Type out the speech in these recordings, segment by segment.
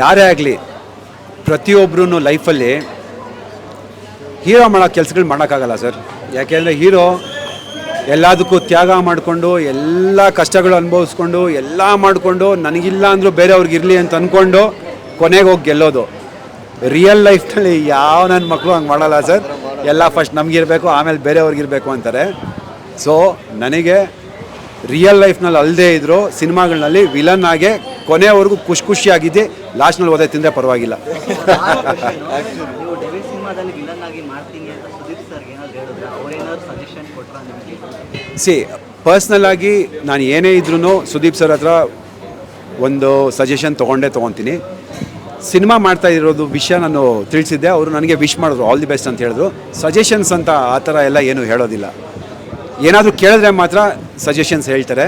ಯಾರೇ ಆಗಲಿ ಪ್ರತಿಯೊಬ್ಬರೂ ಲೈಫಲ್ಲಿ ಹೀರೋ ಮಾಡೋ ಕೆಲಸಗಳು ಮಾಡೋಕ್ಕಾಗಲ್ಲ ಸರ್. ಯಾಕೆಂದರೆ ಹೀರೋ ಎಲ್ಲದಕ್ಕೂ ತ್ಯಾಗ ಮಾಡಿಕೊಂಡು, ಎಲ್ಲ ಕಷ್ಟಗಳು ಅನುಭವಿಸ್ಕೊಂಡು, ಎಲ್ಲ ಮಾಡಿಕೊಂಡು, ನನಗಿಲ್ಲ ಅಂದರೂ ಬೇರೆಯವ್ರಿಗೆ ಇರಲಿ ಅಂತ ಅಂದ್ಕೊಂಡು ಕೊನೆಗೆ ಹೋಗಿ ಗೆಲ್ಲೋದು. ರಿಯಲ್ ಲೈಫ್ನಲ್ಲಿ ಯಾವ ನನ್ನ ಮಕ್ಕಳು ಹಂಗೆ ಮಾಡಲ್ಲ ಸರ್. ಎಲ್ಲ ಫಸ್ಟ್ ನಮಗಿರಬೇಕು, ಆಮೇಲೆ ಬೇರೆಯವ್ರಿಗಿರಬೇಕು ಅಂತಾರೆ. ಸೊ ನನಗೆ ರಿಯಲ್ ಲೈಫ್ನಲ್ಲಿ ಅಲ್ಲದೇ ಇದ್ದರೂ ಸಿನಿಮಾಗಳಲ್ಲಿ ವಿಲನ್ ಆಗಿ ಕೊನೆಯವರೆಗೂ ಖುಷಿ ಖುಷಿಯಾಗಿದೆ. ಲಾಸ್ಟ್ನಲ್ಲಿ ಓದೇ ತಿಂದರೆ ಪರವಾಗಿಲ್ಲ. ಸಿ ಪರ್ಸ್ನಲ್ ಆಗಿ ನಾನು ಏನೇ ಇದ್ರೂ ಸುದೀಪ್ ಸರ್ ಹತ್ರ ಒಂದು ಸಜೆಷನ್ ತೊಗೊಂಡೇ ತೊಗೊತೀನಿ. ಸಿನಿಮಾ ಮಾಡ್ತಾ ಇರೋದು ವಿಷಯ ನಾನು ತಿಳಿಸಿದ್ದೆ. ಅವರು ನನಗೆ ವಿಶ್ ಮಾಡಿದ್ರು. ಆಲ್ ದಿ ಬೆಸ್ಟ್ ಅಂತ ಹೇಳಿದ್ರು. ಸಜೆಷನ್ಸ್ ಅಂತ ಆ ಥರ ಎಲ್ಲ ಏನು ಹೇಳೋದಿಲ್ಲ. ಏನಾದರೂ ಕೇಳಿದ್ರೆ ಮಾತ್ರ ಸಜೆಷನ್ಸ್ ಹೇಳ್ತಾರೆ.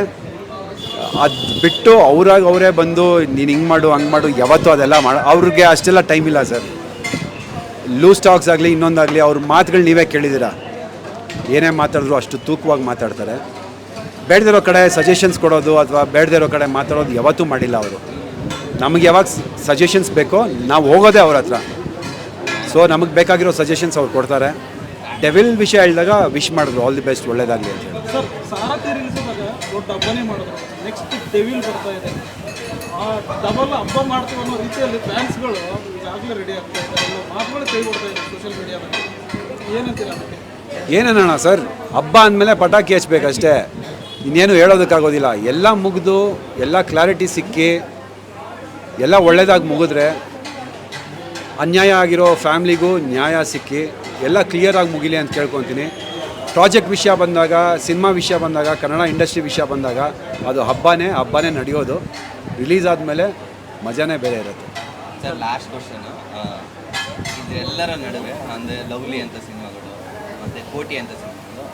ಅದು ಬಿಟ್ಟು ಅವ್ರಾಗ ಅವರೇ ಬಂದು, ನೀನು ಹಿಂಗೆ ಮಾಡು, ಹಂಗೆ ಮಾಡು, ಯಾವತ್ತೂ ಅದೆಲ್ಲ ಮಾಡ. ಅವ್ರಿಗೆ ಅಷ್ಟೆಲ್ಲ ಟೈಮ್ ಇಲ್ಲ ಸರ್ ಲೂಸ್ ಟಾಕ್ಸ್ ಆಗಲಿ ಇನ್ನೊಂದಾಗಲಿ ಅವ್ರ ಮಾತುಗಳು ನೀವೇ ಕೇಳಿದ್ದೀರಾ ಏನೇ ಮಾತಾಡಿದ್ರು ಅಷ್ಟು ತೂಕವಾಗಿ ಮಾತಾಡ್ತಾರೆ. ಬೇಡದಿರೋ ಕಡೆ ಸಜೆಷನ್ಸ್ ಕೊಡೋದು ಅಥವಾ ಬೇಡದಿರೋ ಕಡೆ ಮಾತಾಡೋದು ಯಾವತ್ತೂ ಮಾಡಿಲ್ಲ ಅವರು. ನಮಗೆ ಯಾವಾಗ ಸಜೆಷನ್ಸ್ ಬೇಕೋ, ನಾವು ಹೋಗೋದೇ ಅವ್ರ ಹತ್ರ. ಸೊ ನಮಗೆ ಬೇಕಾಗಿರೋ ಸಜೆಷನ್ಸ್ ಅವ್ರು ಕೊಡ್ತಾರೆ. ಡೆವಿಲ್ ವಿಷಯ ಹೇಳಿದಾಗ ವಿಶ್ ಮಾಡಿದ್ರು ಆಲ್ ದಿ ಬೆಸ್ಟ್ ಒಳ್ಳೇದಾಗಲಿ ಅಂತ ಹೇಳಿ. ನೆಕ್ಸ್ಟ್ ಡೆವಿಲ್ ಬರ್ತಾ ಇದೆ. ಆ ಡಬಲ್ ಹಬ್ಬ ಮಾಡ್ತೀವಿ ಅನ್ನೋ ರೀತಿಯಲ್ಲಿ ಫ್ಯಾನ್ಸ್ಗಳು ಈಗಾಗಲೇ ರೆಡಿ ಆಗ್ತಾ ಇದ್ದಾರೆ ಮಾತುಗಳು ಕೈ ಕೊಡ್ತಾ ಇದ್ದಾರೆ ಸೋಷಿಯಲ್ ಮೀಡಿಯಾದಲ್ಲಿ ಏನಂತೀರ ಅದಕ್ಕೆ ಏನೇನಣ್ಣ ಸರ್? ಹಬ್ಬ ಅಂದಮೇಲೆ ಪಟಾಕಿ ಹಚ್ಬೇಕಷ್ಟೇ. ಇನ್ನೇನು ಹೇಳೋದಕ್ಕಾಗೋದಿಲ್ಲ. ಎಲ್ಲ ಮುಗಿದು, ಎಲ್ಲ ಕ್ಲಾರಿಟಿ ಸಿಕ್ಕಿ, ಎಲ್ಲ ಒಳ್ಳೆಯದಾಗಿ ಮುಗಿದ್ರೆ ಅನ್ಯಾಯ ಆಗಿರೋ ಫ್ಯಾಮ್ಲಿಗೂ ನ್ಯಾಯ ಸಿಕ್ಕಿ, ಎಲ್ಲ ಕ್ಲಿಯರಾಗಿ ಮುಗಿಲಿ ಅಂತ ಕೇಳ್ಕೊತೀನಿ. ಪ್ರಾಜೆಕ್ಟ್ ವಿಷಯ ಬಂದಾಗ ಸಿನಿಮಾ ವಿಷಯ ಬಂದಾಗ ಕನ್ನಡ ಇಂಡಸ್ಟ್ರಿ ವಿಷಯ ಬಂದಾಗ ಅದು ಹಬ್ಬನೇ ಹಬ್ಬನೇ ನಡೆಯೋದು. ರಿಲೀಸ್ ಆದಮೇಲೆ ಮಜಾನೇ ಬೇರೆ ಇರುತ್ತೆ. ಸರ್ ಲಾಸ್ಟ್ ಕ್ವಶನ್ ಇದೆಲ್ಲರ ನಡುವೆ ಅಂದರೆ ಲವ್ಲಿ ಅಂತ ಸಿನಿಮಾಗಳು ಮತ್ತು ಕೋಟಿ ಅಂತ ಸಿನಿಮಾಗಳು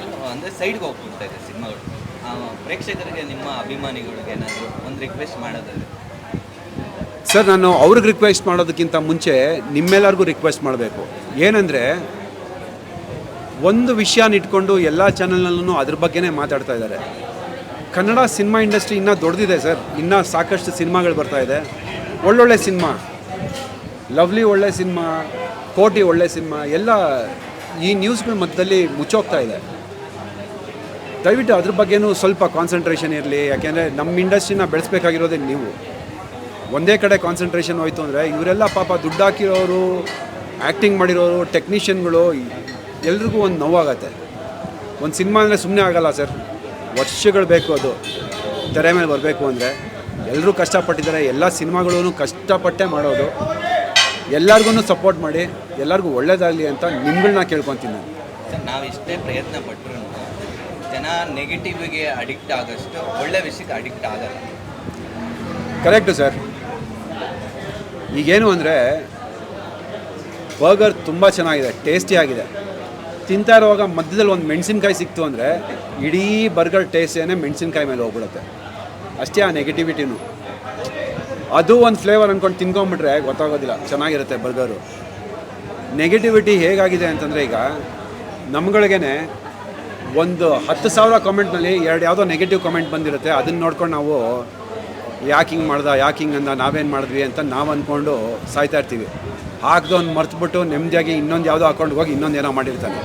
ಎಲ್ಲ ಅಂದರೆ ಸೈಡ್ಗೆ ಹೋಗ್ಬಿಡ್ತಾ ಇದೆ ಸಿನಿಮಾಗಳು. ಪ್ರೇಕ್ಷಕರಿಗೆ ನಿಮ್ಮ ಅಭಿಮಾನಿಗಳಿಗೆ ಏನಾದರೂ ಒಂದು ರಿಕ್ವೆಸ್ಟ್ ಮಾಡೋದಾದ್ರೆ. ಸರ್ ನಾನು ಅವ್ರಿಗೆ ರಿಕ್ವೆಸ್ಟ್ ಮಾಡೋದಕ್ಕಿಂತ ಮುಂಚೆ ನಿಮ್ಮೆಲ್ಲರಿಗೂ ರಿಕ್ವೆಸ್ಟ್ ಮಾಡಬೇಕು. ಏನಂದರೆ ಒಂದು ವಿಷಯನ ಇಟ್ಕೊಂಡು ಎಲ್ಲ ಚಾನಲ್ನಲ್ಲೂ ಅದ್ರ ಬಗ್ಗೆನೇ ಮಾತಾಡ್ತಾ ಇದ್ದಾರೆ. ಕನ್ನಡ ಸಿನಿಮಾ ಇಂಡಸ್ಟ್ರಿ ಇನ್ನೂ ದೊಡ್ಡದಿದೆ ಸರ್. ಇನ್ನೂ ಸಾಕಷ್ಟು ಸಿನಿಮಾಗಳು ಬರ್ತಾ ಇದೆ. ಒಳ್ಳೊಳ್ಳೆ ಸಿನಿಮಾ ಲವ್ಲಿ ಒಳ್ಳೆ ಸಿನಿಮಾ ಕೋಟಿ ಒಳ್ಳೆ ಸಿನಿಮಾ ಎಲ್ಲ ಈ ನ್ಯೂಸ್ಗಳ ಮಧ್ಯದಲ್ಲಿ ಮುಚ್ಚೋಗ್ತಾ ಇದೆ. ದಯವಿಟ್ಟು ಅದ್ರ ಬಗ್ಗೆನೂ ಸ್ವಲ್ಪ ಕಾನ್ಸಂಟ್ರೇಷನ್ ಇರಲಿ. ಯಾಕೆಂದರೆ ನಮ್ಮ ಇಂಡಸ್ಟ್ರಿನ ಬೆಳೆಸ್ಬೇಕಾಗಿರೋದೇ ನೀವು. ಒಂದೇ ಕಡೆ ಕಾನ್ಸಂಟ್ರೇಷನ್ ಹೋಯ್ತು ಅಂದರೆ ಇವರೆಲ್ಲ ಪಾಪ ದುಡ್ಡು ಹಾಕಿರೋರು ಆ್ಯಕ್ಟಿಂಗ್ ಮಾಡಿರೋರು ಟೆಕ್ನಿಷಿಯನ್ಗಳು ಎಲ್ರಿಗೂ ಒಂದು ನೋವಾಗತ್ತೆ. ಒಂದು ಸಿನಿಮಾ ಅಂದರೆ ಸುಮ್ಮನೆ ಆಗಲ್ಲ ಸರ್. ವರ್ಷಗಳು ಬೇಕು ಅದು. ತೆರೆ ಮೇಲೆ ಬರಬೇಕು ಅಂದರೆ ಎಲ್ಲರೂ ಕಷ್ಟಪಟ್ಟಿದ್ದಾರೆ. ಎಲ್ಲ ಸಿನಿಮಾಗಳೂ ಕಷ್ಟಪಟ್ಟೆ ಮಾಡೋದು. ಎಲ್ಲರಿಗೂ ಸಪೋರ್ಟ್ ಮಾಡಿ ಎಲ್ಲರಿಗೂ ಒಳ್ಳೇದಾಗಲಿ ಅಂತ ನಿಮ್ಗಳನ್ನ ಕೇಳ್ಕೊತೀನಿ ನಾನು. ಸರ್ ನಾವು ಇಷ್ಟೇ ಪ್ರಯತ್ನ ಪಟ್ಟರು ಜನ ನೆಗೆಟಿವ್ಗೆ ಅಡಿಕ್ಟ್ ಆದಷ್ಟು ಒಳ್ಳೆ ವಿಷಯಕ್ಕೆ ಅಡಿಕ್ಟ್ ಆಗಲ್ಲ. ಕರೆಕ್ಟು ಸರ್ ಈಗೇನು ಅಂದರೆ ಬರ್ಗರ್ ತುಂಬ ಚೆನ್ನಾಗಿದೆ ಟೇಸ್ಟಿ ಆಗಿದೆ. ತಿಂತಾ ಇರುವಾಗ ಮಧ್ಯದಲ್ಲಿ ಒಂದು ಮೆಣಸಿನ್ಕಾಯಿ ಸಿಕ್ತು ಅಂದರೆ ಇಡೀ ಬರ್ಗರ್ ಟೇಸ್ಟ್ ಏನೇ ಮೆಣಸಿನ್ಕಾಯಿ ಮೇಲೆ ಹೋಗ್ಬಿಡುತ್ತೆ. ಅಷ್ಟೇ ಆ ನೆಗೆಟಿವಿಟಿನೂ ಅದು ಒಂದು ಫ್ಲೇವರ್ ಅಂದ್ಕೊಂಡು ತಿನ್ಕೊಂಬಿಟ್ರೆ ಗೊತ್ತಾಗೋದಿಲ್ಲ, ಚೆನ್ನಾಗಿರುತ್ತೆ ಬರ್ಗರು. ನೆಗೆಟಿವಿಟಿ ಹೇಗಾಗಿದೆ ಅಂತಂದರೆ ಈಗ ನಮ್ಗಳಿಗೇ ಒಂದು ಹತ್ತು ಸಾವಿರ ಕಮೆಂಟ್ನಲ್ಲಿ ಎರಡು ಯಾವುದೋ ನೆಗೆಟಿವ್ ಕಾಮೆಂಟ್ ಬಂದಿರುತ್ತೆ, ಅದನ್ನ ನೋಡ್ಕೊಂಡು ನಾವು ಯಾಕೆ ಹಿಂಗೆ ಮಾಡ್ದ, ಯಾಕೆ ಹಿಂಗೆ ಅಂದ, ನಾವೇನು ಮಾಡಿದ್ವಿ ಅಂತ ನಾವು ಅಂದ್ಕೊಂಡು ಸಾಯ್ತಾ ಇರ್ತೀವಿ. ಹಾಕ್ದವ್ನು ಮರ್ತುಬಿಟ್ಟು ನೆಮ್ಮದಿಯಾಗಿ ಇನ್ನೊಂದು ಯಾವುದೋ ಹಾಕೊಂಡು ಹೋಗಿ ಇನ್ನೊಂದು ಏನೋ ಮಾಡಿರ್ತಾನೆ.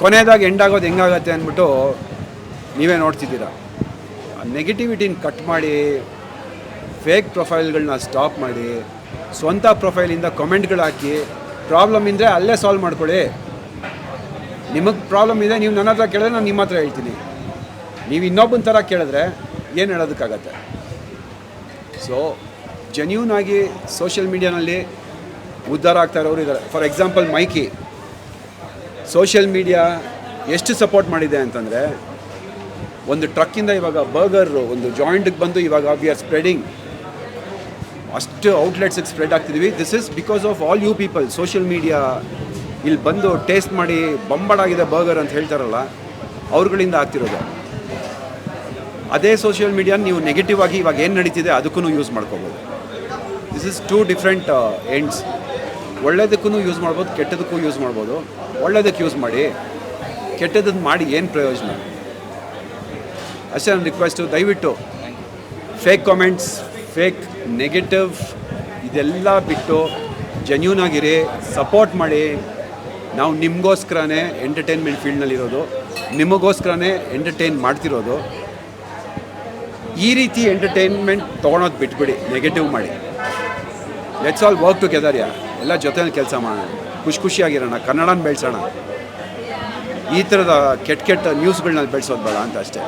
ಕೊನೆಯದಾಗಿ ಎಂಡಾಗೋದು ಹೆಂಗಾಗತ್ತೆ ಅಂದ್ಬಿಟ್ಟು ನೀವೇ ನೋಡ್ತಿದ್ದೀರಾ. ನೆಗೆಟಿವಿಟಿನ ಕಟ್ ಮಾಡಿ ಫೇಕ್ ಪ್ರೊಫೈಲ್ಗಳನ್ನ ಸ್ಟಾಪ್ ಮಾಡಿ, ಸ್ವಂತ ಪ್ರೊಫೈಲಿಂದ ಕಮೆಂಟ್ಗಳು ಹಾಕಿ ಪ್ರಾಬ್ಲಮ್ ಇದ್ದರೆ ಅಲ್ಲೇ ಸಾಲ್ವ್ ಮಾಡ್ಕೊಳ್ಳಿ. ನಿಮಗೆ ಪ್ರಾಬ್ಲಮ್ ಇದೆ, ನೀವು ನನ್ನ ಹತ್ರ ಕೇಳಿದ್ರೆ ನಾನು ನಿಮ್ಮ ಹತ್ರ ಹೇಳ್ತೀನಿ. ನೀವು ಇನ್ನೊಬ್ಬನ ಥರ ಕೇಳಿದ್ರೆ ಏನು ಹೇಳೋದಕ್ಕಾಗತ್ತೆ? ಸೊ ಜೆನ್ಯೂನ್ ಆಗಿ ಸೋಷಿಯಲ್ ಮೀಡಿಯಾನಲ್ಲಿ ಉದ್ಧಾರ ಆಗ್ತಾ ಇರೋರು ಇದ್ದಾರೆ. ಫಾರ್ ಎಕ್ಸಾಂಪಲ್ ಮೈಕಿ ಸೋಷಿಯಲ್ ಮೀಡಿಯಾ ಎಷ್ಟು ಸಪೋರ್ಟ್ ಮಾಡಿದೆ ಅಂತಂದರೆ, ಒಂದು ಟ್ರಕ್ಕಿಂದ ಇವಾಗ ಬರ್ಗರು ಒಂದು ಜಾಯಿಂಟಿಗೆ ಬಂದು ಇವಾಗ ವಿ ಆರ್ ಸ್ಪ್ರೆಡಿಂಗ್ ಅಷ್ಟು ಔಟ್ಲೆಟ್ಸಿಗೆ spread ಆಗ್ತಿದ್ವಿ. This is because of all you people social media ಇಲ್ಲಿ ಬಂದು ಟೇಸ್ಟ್ ಮಾಡಿ ಬಂಬಡಾಗಿದೆ ಬರ್ಗರ್ ಅಂತ ಹೇಳ್ತಾರಲ್ಲ, ಅವ್ರುಗಳಿಂದ ಆಗ್ತಿರೋದು. ಅದೇ ಸೋಷಿಯಲ್ ಮೀಡಿಯಾ ನೀವು ನೆಗೆಟಿವ್ ಆಗಿ ಇವಾಗ ಏನು ನಡೀತಿದೆ ಅದಕ್ಕೂ ಯೂಸ್ ಮಾಡ್ಕೋಬೋದು. This is two different ends ಒಳ್ಳೇದಕ್ಕೂ use ಮಾಡ್ಬೋದು, ಕೆಟ್ಟದಕ್ಕೂ ಯೂಸ್ ಮಾಡ್ಬೋದು. ಒಳ್ಳೇದಕ್ಕೆ ಯೂಸ್ ಮಾಡಿ ಕೆಟ್ಟದನ್ನು ಮಾಡಿ ಏನು ಪ್ರಯೋಜನ? ಅಷ್ಟೇ ನನ್ನ ರಿಕ್ವೆಸ್ಟು ದಯವಿಟ್ಟು ಫೇಕ್ ಕಾಮೆಂಟ್ಸ್ ಫೇಕ್ ನೆಗೆಟಿವ್ ಇದೆಲ್ಲ ಬಿಟ್ಟು ಜೆನ್ಯೂನ್ ಆಗಿರಿ ಸಪೋರ್ಟ್ ಮಾಡಿ. ನಾವು ನಿಮಗೋಸ್ಕರನೇ ಎಂಟರ್ಟೈನ್ಮೆಂಟ್ ಫೀಲ್ಡ್ನಲ್ಲಿರೋದು ನಿಮಗೋಸ್ಕರನೇ ಎಂಟರ್ಟೈನ್ ಮಾಡ್ತಿರೋದು. ಈ ರೀತಿ ಎಂಟರ್ಟೈನ್ಮೆಂಟ್ ತೊಗೊಳೋದು ಬಿಟ್ಬಿಡಿ ನೆಗೆಟಿವ್ ಮಾಡಿ. Let's all work together yeah ಎಲ್ಲ ಜೊತೆಯಲ್ಲಿ ಕೆಲಸ ಮಾಡೋಣ. ಖುಷಿ ಖುಷಿಯಾಗಿರೋಣ. ಕನ್ನಡನ ಬೆಳೆಸೋಣ. ಈ ಥರದ ಕೆಟ್ಟ ಕೆಟ್ಟ ನ್ಯೂಸ್ಗಳನ್ನ ಬೆಳೆಸೋದು ಬೇಡ ಅಂತ ಅಷ್ಟೇ.